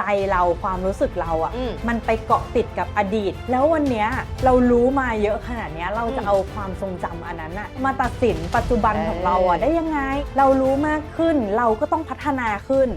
ใจเราความรู้สึกเราอะอืมมันไปเกาะติดกับอดีต แล้ววันเนี้ยเรารู้มาเยอะขนาดเนี้ยเราจะอืมเอาความทรงจำอันนั้นอะมาตัดสินปัจจุบันเออของเราอะได้ยังไง เรารู้มากขึ้นเราก็ต้องพัฒนาขึ้น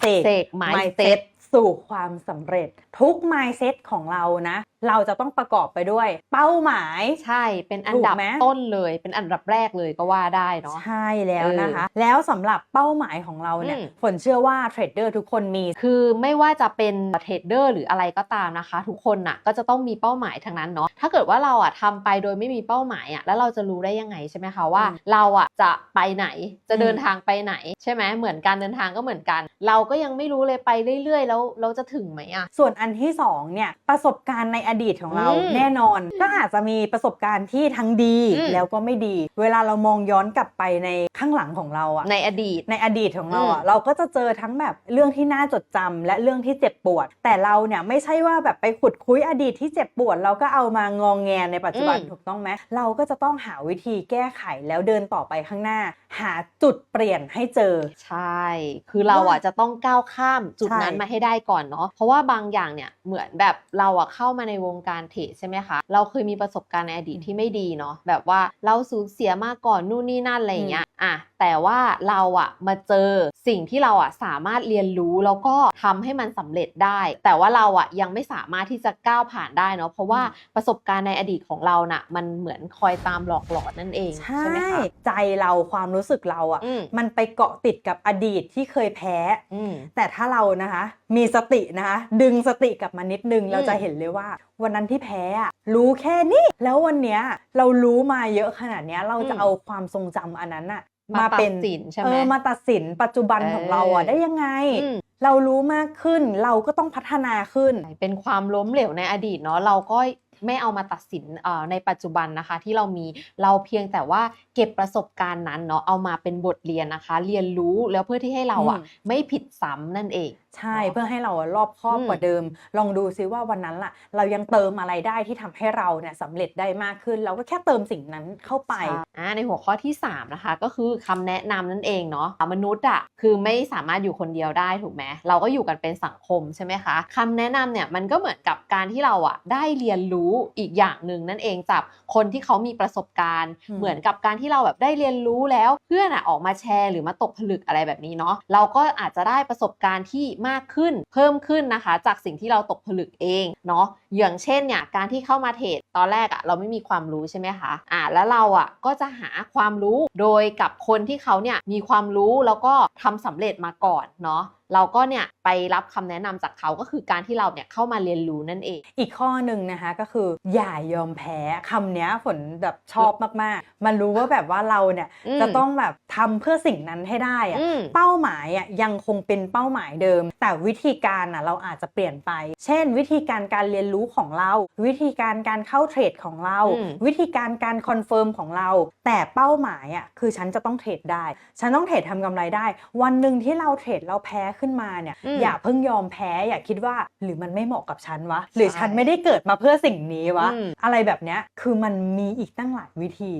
เสกเสก mindset mindset สู่ความสำเร็จ ทุก mindset ของเรานะ เราจะต้องประกอบไปด้วย เป้าหมายใช่เป็นอันดับถูกไหมต้นเลย เป็นอันดับแรกเลยก็ว่าได้เนาะใช่แล้วเออนะคะ แล้วสำหรับเป้าหมายของเราเนี่ยอืมฝนเชื่อว่าเทรดเดอร์ทุกคนมี คือไม่ว่าจะเป็นเทรดเดอร์หรืออะไรก็ตามนะคะ ทุกคนน่ะก็จะต้องมีเป้าหมายทั้งนั้นเนาะถ้าเกิดว่าเราอะทำไปโดยไม่มีเป้าหมายอะแล้วเราจะรู้ได้ยังไงใช่ไหมคะว่าอืมเราอะจะไปไหนจะเดินอืมทางไปไหน ใช่ไหมเหมือนการเดินทางก็เหมือนกัน เราก็ยังไม่รู้เลยไปเรื่อยๆแล้วเราจะถึงไหมอะส่วนอันที่สองเนี่ยประสบการณ์ในอดีตของเราอืมแน่นอน ก็อาจจะมีประสบการณ์ที่ทั้งดีอืมแล้วก็ไม่ดี เวลาเรามองย้อนกลับไปในข้างหลังของเราอะในอดีตในอดีตของเราอะอืมเราก็จะเจอทั้งแบบเรื่องที่น่าจดจำและเรื่องที่เจ็บปวด แต่เราเนี่ยไม่ใช่ว่าแบบไปขุดคุยอดีตที่เจ็บปวด เราก็เอามางองแงในปัจจุบันอืมถูกต้องไหมเราก็จะต้องหาวิธีแก้ไขแล้วเดินต่อไปข้างหน้า หาจุดเปลี่ยนให้เจอ ใช่ คือเราอะจะต้องก้าวข้ามจุดใช่นั้นมาให้ได้ก่อนเนาะเพราะว่าบางอย่างเนี่ยเหมือนแบบเราอะเข้ามาในวงการเทรดใช่ไหมคะเราเคยมีประสบการณ์ในอดีตที่ไม่ดีเนาะแบบว่าเราสูญเสียมาก่อนนู่นนี่นั่นอะไรอย่างเงี้ยอะแต่ว่าเราอะมาเจอสิ่งที่เราอะสามารถเรียนรู้แล้วก็ทำให้มันสำเร็จได้ แต่ว่าเราอะยังไม่สามารถที่จะก้าวผ่านได้เนาะเพราะว่าประสบการณ์ในอดีตของเราน่ะมันเหมือนคอยตามหลอกหลอนนั่นเองใช่ไหมคะใจเราความรู้สึกเราอะอืมมันไปเกาะติดกับอดีตที่เคยแพ้อืมแต่ถ้าเรานะคะมีสตินะคะดึงสติกลับมานิดนึงอืมเราจะเห็นเลยว่า วันนั้นที่แพ้อะรู้แค่นี้ แล้ววันเนี้ยเรารู้มาเยอะขนาดเนี้ยเราจะเอาความทรงจำอันนั้นอะมามาตัเป็ดนสินใช่ไหเอมอมาตัดสินปัจจุบันเออของเราอะได้ยังไงอืมเรารู้มากขึ้นเราก็ต้องพัฒนาขึ้น เป็นความล้มเหลวในอดีตเนาะเราก็ไม่เอามาตัดสินเอ่อในปัจจุบันนะคะที่เรามีเราเพียงแต่ว่าเก็บประสบการณ์นั้นเนาะเอามาเป็นบทเรียนนะคะ เรียนรู้แล้วเพื่อที่ให้เราอะอืมไม่ผิดซ้ำนั่นเอง ใช่เนาะเพื่อให้เราอะรอบคอบอืมกว่าเดิม ลองดูซิว่าวันนั้นล่ะ เรายังเติมอะไรได้ที่ทำให้เราเนี่ยสำเร็จได้มากขึ้น เราก็แค่เติมสิ่งนั้นเข้าไปใช่อ่าในหัวข้อที่ 3 นะคะ ก็คือคำแนะนำนั่นเองเนาะมนุษย์อะคือไม่สามารถอยู่คนเดียวได้ถูกไหมเราก็อยู่กันเป็นสังคมใช่ไหมคะคำแนะนำเนี่ยมันก็เหมือนกับการที่เราอะได้เรียนรู้อีกอย่างหนึ่งนั่นเองจากคนที่เขามีประสบการณ์อืมเหมือนกับการที่เราแบบได้เรียนรู้แล้ว เพื่อนอะออกมาแชร์หรือมาตกผลึกอะไรแบบนี้เนาะเราก็อาจจะได้ประสบการณ์ที่มากขึ้น เพิ่มขึ้นนะคะ จากสิ่งที่เราตกผลึกเองเนาะอย่างเช่นเนี่ยการที่เข้ามาเทรดตอนแรกอะเราไม่มีความรู้ใช่ไหมคะอ่าแล้วเราอะก็จะหาความรู้โดยกับคนที่เขาเนี่ยมีความรู้แล้วก็ทำสำเร็จมาก่อนเนาะ เราก็เนี่ยไปรับคำแนะนำจากเขาก็คือการที่เราเนี่ยเข้ามาเรียนรู้นั่นเอง อีกข้อหนึ่งนะคะก็คืออย่ายอมแพ้คำเนี้ยฝนแบบชอบมากๆ มันรู้ว่าแบบว่าเราเนี่ยอืมจะต้องแบบทำเพื่อสิ่งนั้นให้ได้อะอืมเป้าหมายอะยังคงเป็นเป้าหมายเดิม แต่วิธีการอะเราอาจจะเปลี่ยนไป เช่น วิธีการการเรียนรู้ของเรา วิธีการการเข้าเทรดของเราอืมวิธีการการคอนเฟิร์มของเรา แต่เป้าหมายอะคือฉันจะต้องเทรดได้ ฉันต้องเทรดทำกำไรได้ วันหนึ่งที่เราเทรดเราแพ้ขึ้นมาเนี่ยอืม อย่าเพิ่งยอมแพ้อย่าคิดว่าหรือมันไม่เหมาะกับฉันวะ หรือใช่ฉันไม่ได้เกิดมาเพื่อสิ่งนี้วะ อืม อะไรแบบเนี้ยคือมันมีอีกตั้งหลายวิธี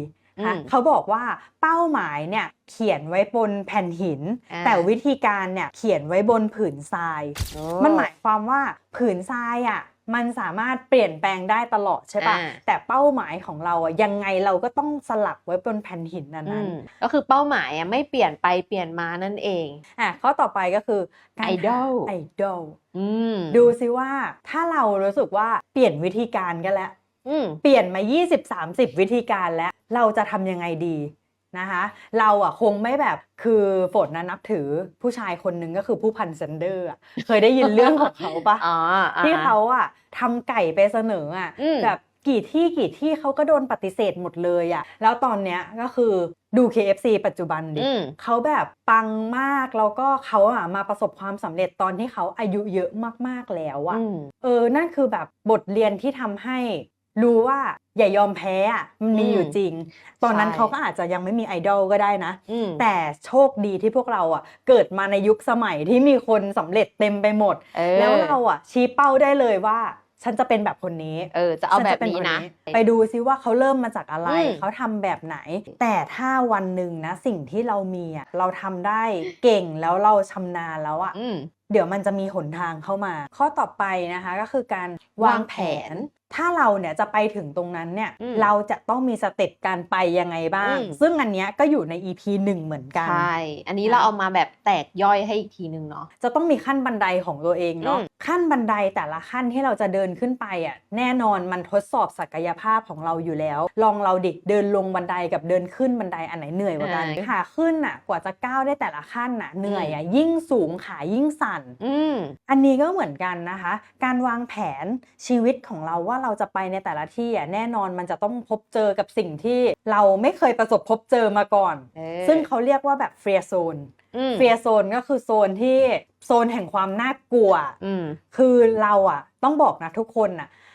ค่ะอืมเขาบอกว่าเป้าหมายเนี่ยเขียนไว้บนแผ่นหิน อ่า แต่วิธีการเนี่ยเขียนไว้บนผืนทรายโอ้มันหมายความว่าผืนทรายอะ มันสามารถเปลี่ยนแปลงได้ตลอดใช่ปะอ่าแต่เป้าหมายของเราอะยังไงเราก็ต้องสลักไว้บนแผ่นหินนั้นอืนั้นมก็คือเป้าหมายอะไม่เปลี่ยนไปเปลี่ยนมานั่นเองอะข้อต่อไปก็คือการ Idol ไอดอลอืมดูซิว่าถ้าเรารู้สึกว่าเปลี่ยนวิธีการกันแล้วอืมเปลี่ยนมา 20-30 วิธีการแล้ว เราจะทำยังไงดี นะคะเราอะคงไม่แบบคือฝนนะนับถือผู้ชายคนหนึ่งก็คือผู้พันเซนเดอร์อะเคยได้ยินเรื่องของเขาปะอ๋ออ่ที่เขาอะทำไก่ไปเสนออะอืมแบบกี่ที่กี่ที่เขาก็โดนปฏิเสธหมดเลยอะ แล้วตอนเนี้ยก็คือดู KFC ปัจจุบันดิอืมเขาแบบปังมากแล้วก็เขาอะมาประสบความสำเร็จตอนที่เขาอายุเยอะมากๆแล้วอะอืมเออนั่นคือแบบบทเรียนที่ทำให้ รู้ว่าอย่ายอมแพ้อะมันมีอืมอยู่จริง ตอนนั้นใช่เขาก็อาจจะยังไม่มีไอดอลก็ได้นะอืมแต่โชคดีที่พวกเราอะเกิดมาในยุคสมัยที่มีคนสำเร็จเต็มไปหมดเออแล้วเราอะชี้เป้าได้เลยว่าฉันจะเป็นแบบคนนี้ เออ จะเอาฉัแบจะบป็นี้นะ ไปดูซิว่าเขาเริ่มมาจากอะไรอืมเขาทำแบบไหน แต่ถ้าวันหนึ่งนะ สิ่งที่เรามีอะ เราทำได้เก่งแล้วเราชำนาญแล้วอะอืมเดี๋ยวมันจะมีหนทางเข้ามา ข้อต่อไปนะคะก็คือการวาวางงแผแผนนถ้าเราเนี่ยจะไปถึงตรงนั้นเนี่ยอืมเราจะต้องมีสเต็ปการไปยังไงบ้างอืมซึ่งอันเนี้ยก็อยู่ใน EP หนึ่งเหมือนกัน ใช่ อันนี้นะเราเอามาแบบแตกย่อยให้อีกทีนึงเนาะจะต้องมีขั้นบันไดของตัวเองเนาะอืมขั้นบันไดแต่ละขั้นที่เราจะเดินขึ้นไปอะแน่นอนมันทดสอบศักยภาพของเราอยู่แล้ว ลองเราดิเดินลงบันไดกับเดินขึ้นบันไดอันไหนเหนื่อยกว่ากันขาขึ้นอะกว่าจะก้าวได้แต่ละขั้นอะเหนื่อยอะยิ่งสูงขายิ่งสั่นอืมอันนี้ก็เหมือนกันนะคะ การวางแผนชีวิตของเราว่าเราจะไปในแต่ละที่อะแน่นอนมันจะต้องพบเจอกับสิ่งที่เราไม่เคยประสบพบเจอมาก่อนเออซึ่งเขาเรียกว่าแบบเฟรียโซนอืมเฟรียโซนก็คือโซนที่โซนแห่งความน่ากลัวอืมคือเราอะต้องบอกนะทุกคนอะอ่า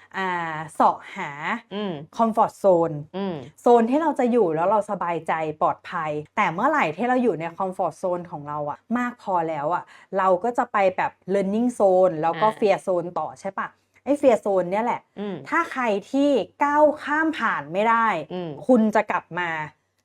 เสาะหาอืมคอมฟอร์ทโซนอืมโซนที่เราจะอยู่แล้วเราสบายใจปลอดภัย แต่เมื่อไหร่ที่เราอยู่ในคอมฟอร์ z โซนของเราอะมากพอแล้วอะเราก็จะไปแบบ learning zone แล้วก็อ่าเฟียโซนต่อใช่ปะไอ้เฟียโซนเนี่ยแหละอืมถ้าใครที่ก้าวข้ามผ่านไม่ได้อืมคุณจะกลับมา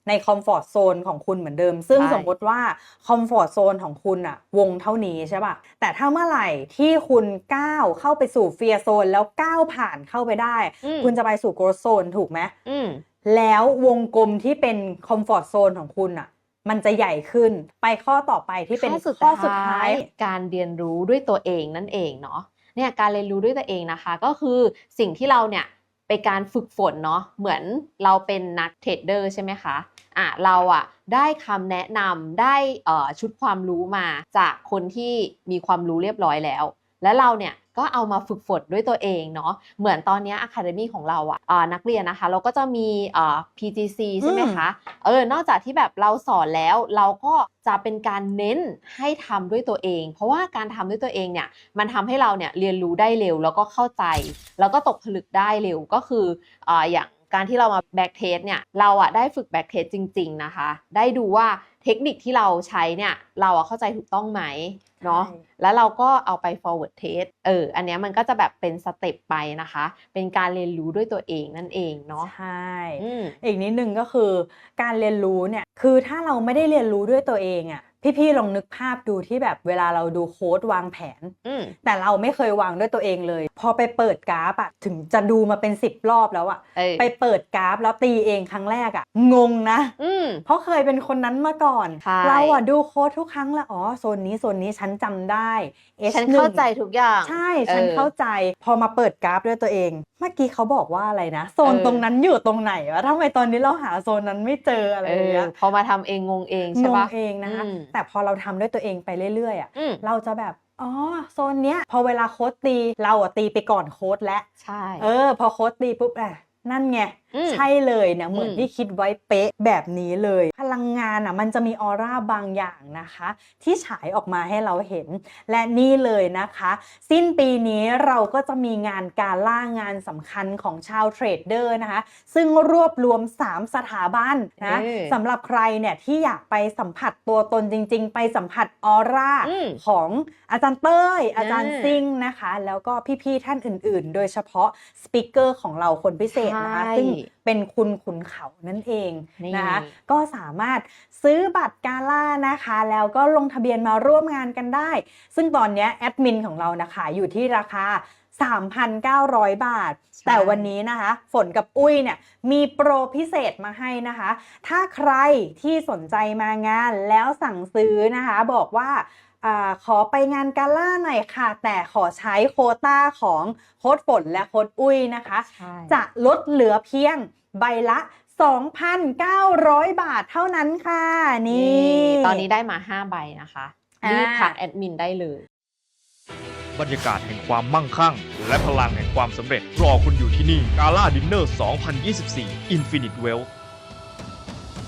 ในคอมฟอร์ z โซนของคุณเหมือนเดิม ซึ่งใช่สมมติว่าคอมฟอร์ z โซนของคุณอะวงเท่านี้ใช่ปะแต่ถ้าเมื่อไหร่ที่คุณก้าวเข้าไปสู่เฟียโซนแล้วก้าวผ่านเข้าไปได้อืมคุณจะไปสู่โกรโซนถูกไหมอืมแล้ววงกลมที่เป็นคอมฟอร์ z โซนของคุณอะมันจะใหญ่ขึ้นไปข้อต่อไปที่เป็นข้อสุดข้อสุดท้าย การเรียนรู้ด้วยตัวเองนั่นเองเนาะเนี่ยการเรียนรู้ด้วยตัวเองนะคะ ก็คือสิ่งที่เราเนี่ย เป็นการฝึกฝนเนาะเหมือนเราเป็นนักเทรดเดอร์ใช่ไหมคะอะเราอะได้คำแนะนำได้ชุดความรู้มาจากคนที่มีความรู้เรียบร้อยแล้ว และเราเนี่ย ก็เอามาฝึกฝนด้วยตัวเองเนาะเหมือนตอนเนี้ย Academy ของเราอะอะนักเรียนนะคะ เราก็จะมีเอ่อ PGC ใช่ไหมคะเออนอกจากที่แบบเราสอนแล้วเราก็จะเป็นการเน้นให้ทำด้วยตัวเอง เพราะว่าการทำด้วยตัวเองเนี่ยมันทำให้เราเนี่ยเรียนรู้ได้เร็วแล้วก็เข้าใจ แล้วก็ตกผลึกได้เร็วก็คืออ่าอย่าง การที่เรามาแบ็กเทสเนี่ยเราอะได้ฝึกแบ็กเทสจริง ๆนะคะ ได้ดูว่าเทคนิคที่เราใช้เนี่ยเราอะเข้าใจถูกต้องไหมเนาะใช่แล้วเราก็เอาไป forward test เอออันเนี้ยมันก็จะแบบเป็นสเต็ปไปนะคะ เป็นการเรียนรู้ด้วยตัวเองนั่นเองเนาะใช่อืมอีกนิดนึงก็คือ การเรียนรู้เนี่ยคือถ้าเราไม่ได้เรียนรู้ด้วยตัวเองอะ พี่ๆลองนึกภาพดูที่แบบเวลาเราดูโค้ดวางแผนอืมแต่เราไม่เคยวางด้วยตัวเองเลย พอไปเปิดกราฟอะถึงจะดูมาเป็นสิบรอบแล้วอะเออไปเปิดกราฟแล้วตีเองครั้งแรกอะงงนะอืมเพราะเคยเป็นคนนั้นมาก่อนใช่เราอะดูโค้ดทุกครั้งแล้วอ๋อโซนนี้โซนนี้ฉันจำได้ H1 ฉันเข้าใจทุกอย่าง ใช่ฉันออเข้าใจ พอมาเปิดกราฟด้วยตัวเองเมื่อกี้เขาบอกว่าอะไรนะ โซนเออตรงนั้นอยู่ตรงไหนวะทำไมตอนนี้เราหาโซนนั้นไม่เจออะไรเออย่างอเงี้ยพอมาทำเองงงเองงใช่งปะเองนะคะอืมแต่พอเราทำด้วยตัวเองไปเรื่อยๆอะอืมเราจะแบบอ๋อโซนเนี้ย พอเวลาโค้ดตีเราอะตีไปก่อนโค้ดแล้วใช่ เออ พอโค้ดตีปุ๊บอะนั่นไงอืมใช่เลยเนี่ยเหมือนอืมที่คิดไว้เป๊ะแบบนี้เลย พลังงานอะมันจะมีออร่าบางอย่างนะคะ ที่ฉายออกมาให้เราเห็น และนี่เลยนะคะ สิ้นปีนี้เราก็จะมีงานการล่างานสำคัญของชาวเทรดเดอร์นะคะ ซึ่งรวบรวม 3 สถาบันนะเออสำหรับใครเนี่ยที่อยากไปสัมผัสตัวตนจริง ๆ ไปสัมผัสออร่าอืมของอาจารย์เต้ย อาจารย์อ่าซิ่งนะคะ แล้วก็พี่ๆท่านอื่น ๆ โดยเฉพาะสปิเกอร์ของเราคนพิเศษนะคะใช่ซึ่งเป็นคุณขุนเขานั่นเองนี่นะคะก็สามารถซื้อบัตรกาล่านะคะ แล้วก็ลงทะเบียนมาร่วมงานกันได้ ซึ่งตอนเนี้ยแอดมินของเรานะคะอยู่ที่ราคา3,900 บาทใช่แต่วันนี้นะคะ ฝนกับอุ้ยเนี่ยมีโปรพิเศษมาให้นะคะ ถ้าใครที่สนใจมางานแล้วสั่งซื้อนะคะ บอกว่า อาขอไปงานกาล่าหน่อยค่ะ แต่ขอใช้โควต้าของโค้ดฝนและโค้ดอุ้ยนะคะใช่จะลดเหลือเพียงใบละ 2,900 บาทเท่านั้นค่ะ นี่นี่ตอนนี้ได้มา 5 ใบนะคะอ่ารีรีบทักแอดมินได้เลย บรรยากาศแห่งความมั่งคั่ง และพลังแห่งความสำเร็จรอคุณอยู่ที่นี่กาล่าดินเนอร์ 2024 Infinite Wealth พ